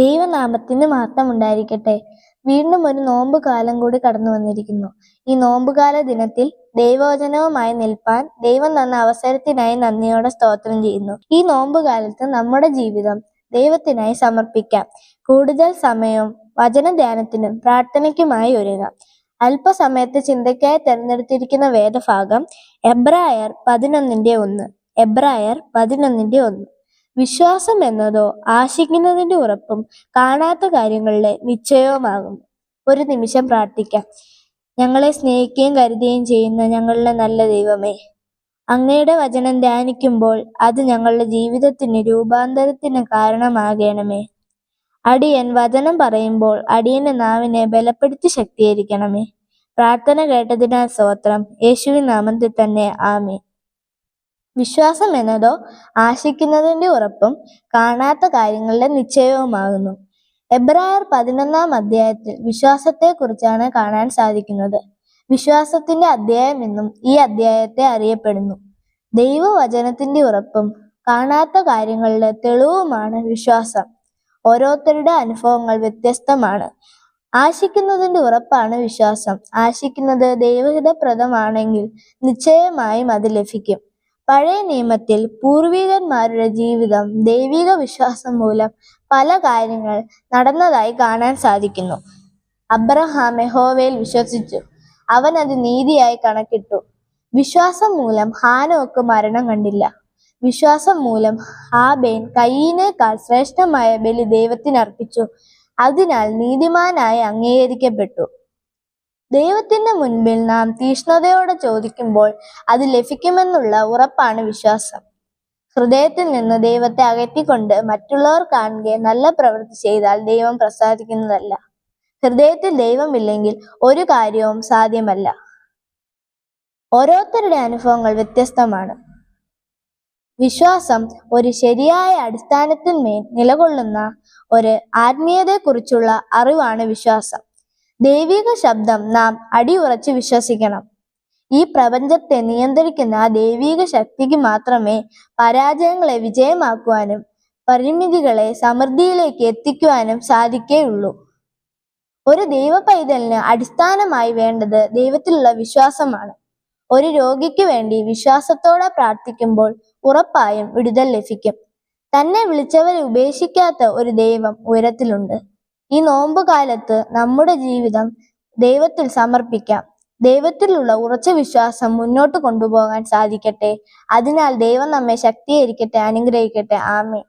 ദൈവനാമത്തിന് മാത്രം ഉണ്ടായിരിക്കട്ടെ വീണ്ടും ഒരു നോമ്പ് കാലം കൂടി കടന്നു വന്നിരിക്കുന്നു. ഈ നോമ്പുകാല ദിനത്തിൽ ദൈവവചനവുമായി നിൽപ്പാൻ ദൈവം തന്ന അവസരത്തിനായി നന്ദിയോടെ സ്തോത്രം ചെയ്യുന്നു. ഈ നോമ്പുകാലത്ത് നമ്മുടെ ജീവിതം ദൈവത്തിനായി സമർപ്പിക്കാം. കൂടുതൽ സമയവും വചനധ്യാനത്തിനും പ്രാർത്ഥനയ്ക്കുമായി ഒരുങ്ങാം. അല്പസമയത്തെ ചിന്തയ്ക്കായി തിരഞ്ഞെടുത്തിരിക്കുന്ന വേദഭാഗം എബ്രായർ പതിനൊന്നിന്റെ ഒന്ന്. എബ്രായർ പതിനൊന്നിന്റെ ഒന്ന്. വിശ്വാസം എന്നതോ ആശിക്കുന്നതിന്റെ ഉറപ്പും കാണാത്ത കാര്യങ്ങളുടെ നിശ്ചയവുമാകുന്നു ഒരു നിമിഷം പ്രാർത്ഥിക്കാം. ഞങ്ങളെ സ്നേഹിക്കുകയും കരുതുകയും ചെയ്യുന്ന ഞങ്ങളുടെ നല്ല ദൈവമേ അങ്ങയുടെ വചനം ധ്യാനിക്കുമ്പോൾ അത് ഞങ്ങളുടെ ജീവിതത്തിന് രൂപാന്തരത്തിന് കാരണമാകണമേ. അടിയൻ വചനം പറയുമ്പോൾ അടിയന്റെ നാവിനെ ബലപ്പെടുത്തി ശക്തീകരിക്കണമേ. പ്രാർത്ഥന കേട്ടതിനാൽ സ്തോത്രം. യേശുവിൻ നാമത്തിൽ തന്നെ. ആമേ വിശ്വാസം എന്നതോ ആശിക്കുന്നതിന്റെ ഉറപ്പും കാണാത്ത കാര്യങ്ങളുടെ നിശ്ചയവുമാകുന്നു. എബ്രായർ പതിനൊന്നാം അധ്യായത്തിൽ വിശ്വാസത്തെ കുറിച്ചാണ് കാണാൻ സാധിക്കുന്നത്. വിശ്വാസത്തിന്റെ അധ്യായം എന്നും ഈ അധ്യായത്തെ അറിയപ്പെടുന്നു. ദൈവവചനത്തിന്റെ ഉറപ്പും കാണാത്ത കാര്യങ്ങളുടെ തെളിവുമാണ് വിശ്വാസം. ഓരോരുത്തരുടെ അനുഭവങ്ങൾ വ്യത്യസ്തമാണ്. ആശിക്കുന്നതിന്റെ ഉറപ്പാണ് വിശ്വാസം. ആശിക്കുന്നത് ദൈവഹിതപ്രദമാണെങ്കിൽ നിശ്ചയമായും അത് ലഭിക്കും. പഴയ നിയമത്തിൽ പൂർവികന്മാരുടെ ജീവിതം ദൈവിക വിശ്വാസം മൂലം പല കാര്യങ്ങൾ നടന്നതായി കാണാൻ സാധിക്കുന്നു. അബ്രഹാം യഹോവയിൽ വിശ്വസിച്ചു. അവൻ അത് നീതിയായി കണക്കിട്ടു. വിശ്വാസം മൂലം ഹാനോക്ക് മരണം കണ്ടില്ല. വിശ്വാസം മൂലം ഹാബേൻ കയ്യിനേക്കാൾ ശ്രേഷ്ഠമായ ബലി ദൈവത്തിനർപ്പിച്ചു അതിനാൽ നീതിമാനായി അംഗീകരിക്കപ്പെട്ടു. ദൈവത്തിന്റെ മുൻപിൽ നാം തീഷ്ണതയോടെ ചോദിക്കുമ്പോൾ അത് ലഭിക്കുമെന്നുള്ള ഉറപ്പാണ് വിശ്വാസം. ഹൃദയത്തിൽ നിന്ന് ദൈവത്തെ അകറ്റിക്കൊണ്ട് മറ്റുള്ളവർ കാണുകയെ നല്ല പ്രവൃത്തി ചെയ്താൽ ദൈവം പ്രസാദിക്കുന്നതല്ല. ഹൃദയത്തിൽ ദൈവമില്ലെങ്കിൽ ഒരു കാര്യവും സാധ്യമല്ല. ഓരോരുത്തരുടെ അനുഭവങ്ങൾ വ്യത്യസ്തമാണ്. വിശ്വാസം ഒരു ശരിയായ അടിസ്ഥാനത്തിന്മേൽ നിലകൊള്ളുന്ന ഒരു ആത്മീയതയെക്കുറിച്ചുള്ള അറിവാണ് വിശ്വാസം. ദൈവിക ശബ്ദം നാം അടിയുറച്ച് വിശ്വസിക്കണം. ഈ പ്രപഞ്ചത്തെ നിയന്ത്രിക്കുന്ന ദൈവിക ശക്തിക്ക് മാത്രമേ പരാജയങ്ങളെ വിജയമാക്കുവാനും പരിമിതികളെ സമൃദ്ധിയിലേക്ക് എത്തിക്കുവാനും സാധിക്കേയുള്ളൂ. ഒരു ദൈവ പൈതലിന് അടിസ്ഥാനമായി വേണ്ടത് ദൈവത്തിലുള്ള വിശ്വാസമാണ്. ഒരു രോഗിക്ക് വേണ്ടി വിശ്വാസത്തോടെ പ്രാർത്ഥിക്കുമ്പോൾ ഉറപ്പായും വിടുതൽ ലഭിക്കും. തന്നെ വിളിച്ചവരെ ഉപേക്ഷിക്കാത്ത ഒരു ദൈവം ഉയരത്തിലുണ്ട്. ഈ നോമ്പ് കാലത്ത് നമ്മുടെ ജീവിതം ദൈവത്തിൽ സമർപ്പിക്കാം. ദൈവത്തിലുള്ള ഉറച്ച വിശ്വാസം മുന്നോട്ട് കൊണ്ടുപോകാൻ സാധിക്കട്ടെ. അതിനാൽ ദൈവം നമ്മെ ശക്തീകരിക്കട്ടെ അനുഗ്രഹിക്കട്ടെ. ആമേ